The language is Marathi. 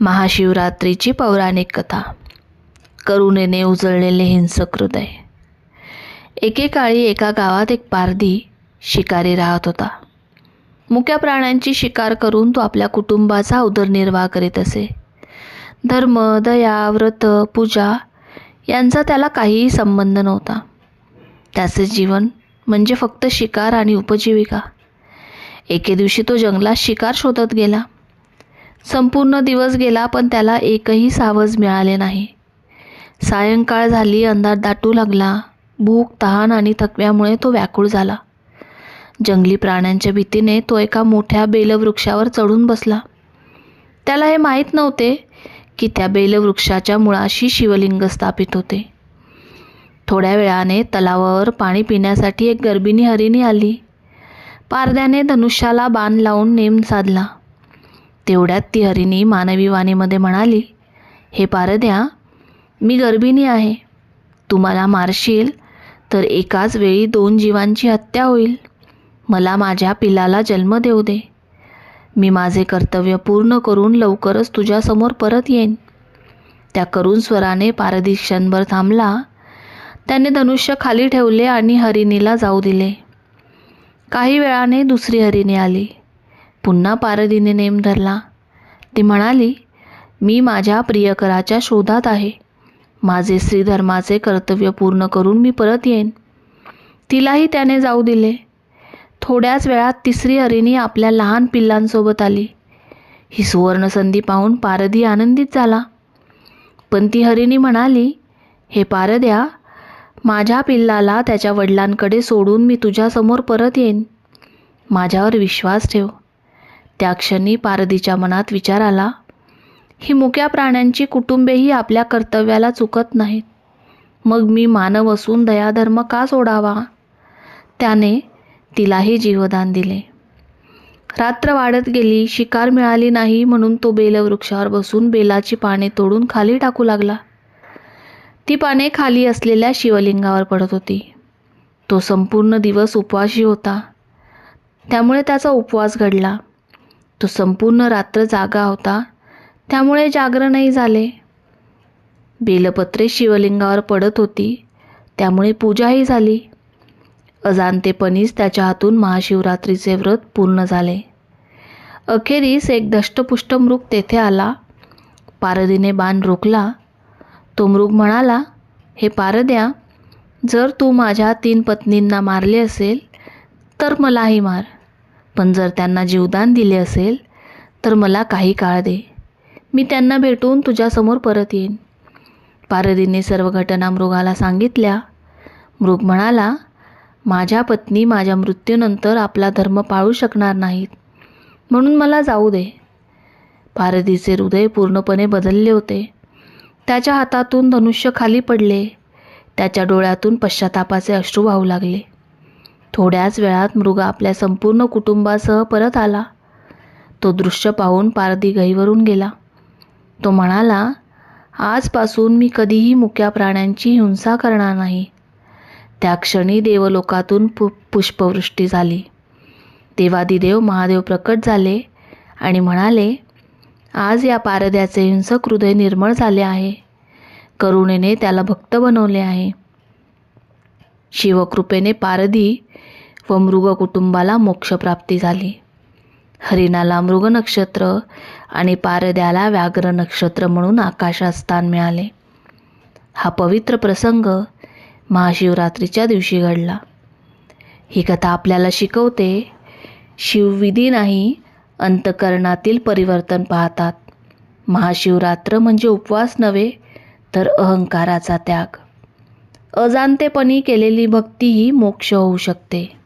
महाशिवरात्रीची पौराणिक कथा. करुणेने उजळलेले हिंसक हृदय. एकेकाळी एका गावात एक पारधी शिकारी राहत होता. मुक्या प्राण्यांची शिकार करून तो आपल्या कुटुंबाचा उदरनिर्वाह करीत असे. धर्म दया व्रत पूजा यांचा त्याला काहीही संबंध नव्हता. त्याचे जीवन म्हणजे फक्त शिकार आणि उपजीविका. एके दिवशी तो जंगलात शिकार शोधत गेला. संपूर्ण दिवस गेला पण त्याला एकही सावज मिळाले नाही. सायंकाळ झाली अंधार दाटू लागला. भूक तहान आणि थकव्यामुळे तो व्याकुळ झाला. जंगली प्राण्यांच्या भीतीने तो एका मोठ्या बेलवृक्षावर चढून बसला. त्याला हे माहीत नव्हते की त्या बेलवृक्षाच्या मुळाशी शिवलिंग स्थापित होते. थोड्या वेळाने तलावावर पाणी पिण्यासाठी एक गर्भिणी हरिणी आली. पारद्याने धनुष्याला बाण लावून नेम साधला. तेवढ्यात ती हरिणी मानवी वाणीमध्ये म्हणाली हे पारद्या मी गर्भिणी आहे. तुम्हाला मारशील तर एकाच वेळी दोन जीवांची हत्या होईल. मला माझ्या पिलाला जन्म देऊ दे. मी माझे कर्तव्य पूर्ण करून लवकरच तुझ्यासमोर परत येईन. त्या करुण स्वराने पारदी क्षणभर थांबला. त्याने धनुष्य खाली ठेवले आणि हरिणीला जाऊ दिले. काही वेळाने दुसरी हरिणी आली. पुन्हा पारधीने नेम धरला. ती म्हणाली मी माझ्या प्रियकराच्या शोधात आहे. माझे श्रीधर्माचे कर्तव्य पूर्ण करून मी परत येईन. तिलाही त्याने जाऊ दिले. थोड्याच वेळात तिसरी हरिणी आपल्या लहान पिल्लांसोबत आली. ही सुवर्णसंधी पाहून पारधी आनंदित झाला. पण ती हरिणी म्हणाली हे पारद्या माझ्या पिल्लाला त्याच्या वडिलांकडे सोडून मी तुझ्यासमोर परत येईन. माझ्यावर विश्वास ठेव. त्या क्षणी पारधीच्या मनात विचार आला ही मुक्या प्राण्यांची कुटुंबेही आपल्या कर्तव्याला चुकत नाहीत. मग मी मानव असून दयाधर्म का सोडावा? त्याने तिलाही जीवदान दिले. रात्र वाढत गेली शिकार मिळाली नाही म्हणून तो बेलवृक्षावर बसून बेलाची पाने तोडून खाली टाकू लागला. ती पाने खाली असलेल्या शिवलिंगावर पडत होती. तो संपूर्ण दिवस उपवाशी होता. त्यामुळे त्याचा उपवास घडला. तो संपूर्ण रात्र जागा होता. त्यामुळे जागरणही झाले. बेलपत्रे शिवलिंगावर पडत होती. त्यामुळे पूजाही झाली. अजाणतेपणीच त्याच्या हातून महाशिवरात्रीचे व्रत पूर्ण झाले. अखेरीस एक दष्टपुष्ट मृग तेथे आला. पारदीने बाण रोखला. तो मृग म्हणाला हे पारद्या जर तू माझ्या तीन पत्नींना मारले असेल तर मलाही मार. पण जर त्यांना जीवदान दिले असेल तर मला काही काळ दे. मी त्यांना भेटून तुझ्यासमोर परत येईन. पारदीने सर्व घटना मृगाला सांगितल्या. मृग म्हणाला माझ्या पत्नी माझ्या मृत्यूनंतर आपला धर्म पाळू शकणार नाहीत. म्हणून मला जाऊ दे. पारदीचे हृदय पूर्णपणे बदलले होते. त्याच्या हातातून धनुष्य खाली पडले. त्याच्या डोळ्यातून पश्चातापाचे अश्रू वाहू लागले. थोड्याच वेळात मृग आपल्या संपूर्ण कुटुंबासह परत आला. तो दृश्य पाहून पारधी गहीवरून गेला. तो म्हणाला आजपासून मी कधीही मुक्या प्राण्यांची हिंसा करणार नाही. त्या क्षणी देवलोकातून पु पुष्पवृष्टी झाली. देवादिदेव महादेव प्रकट झाले आणि म्हणाले आज या पारद्याचे हिंसक हृदय निर्मळ झाले आहे. करुणेने त्याला भक्त बनवले आहे. शिवकृपेने पारधी व मृग कुटुंबाला मोक्षप्राप्ती झाली. हरिणाला मृग नक्षत्र आणि पारद्याला व्याघ्र नक्षत्र म्हणून आकाशात स्थान मिळाले. हा पवित्र प्रसंग महाशिवरात्रीच्या दिवशी घडला. ही कथा आपल्याला शिकवते शिवविधी नाही अंतकरणातील परिवर्तन पाहतात. महाशिवरात्र म्हणजे उपवास नव्हे तर अहंकाराचा त्याग. अजाणतेपणी केलेली भक्ती ही मोक्ष होऊ शकते.